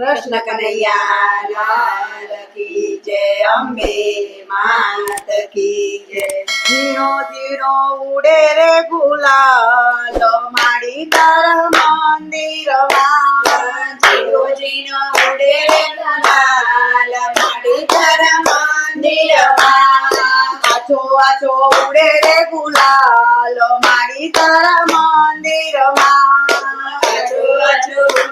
कृष्ण कन्हैया लाल की जय, अम्बे मात की जय। धीरो धीरो उड़े रे गुलाल, माड़ी तार मंदिर ज़ीरो ज़ीरो उड़े रे गुलाल, माड़ी तार मंदिर आचो आचो उड़े रे गुलाल, माड़ी तार मंदिर मा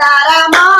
తారమా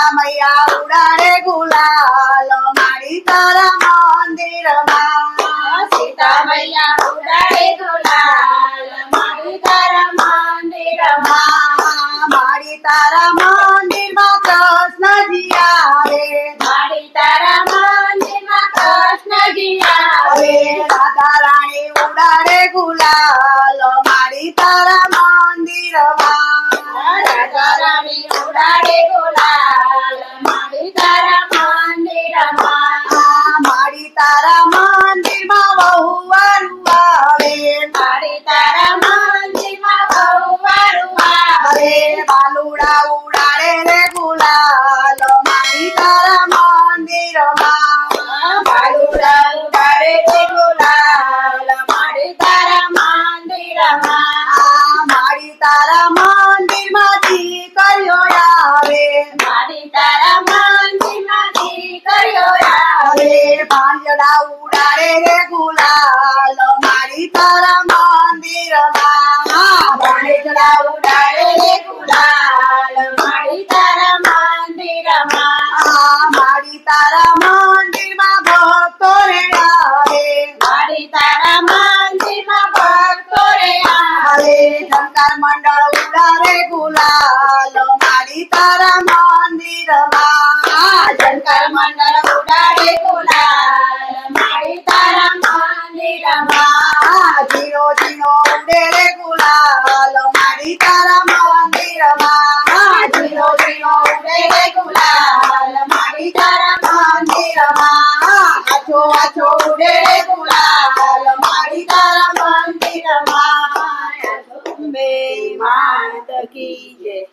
સીતા મૈયા ઉડાડે ગુલાલ માડી તારા મંદિરમાં. સીતા મૈયા ઉડાડે ગુલાલ માડી તારા મંદિરમાં. માડી તારા મંદિરમાં કૃષ્ણજી આવે. માડી તારા મંદિરમાં કૃષ્ણજી આવે. રાધા રાણી ઉડાડે ગુલાલ માડી તારા આવે બાલુડા ઉડાડે રે ગુલાલ. માડી તારા મંદિરમાં બાલુડા ઉડાડે રે ગુલાલ. માડી તારા મંદિરમાં માડી તારા મંદિરમાં દીકરીઓ આવે. માડી તારા રે ગુલાલ. તાર મંડળ ઉડારે ગુલાલ મારી તારા મંદિરમાં જનકર મંડળ ઉડારે ગુલાલ મારી તારા મંદિરમાં જીરો જીરો ઉડે રે ગુલાલ મારી તારા મંદિરમાં જીરો જીરો ઉડે રે ગુલાલ aquí eh,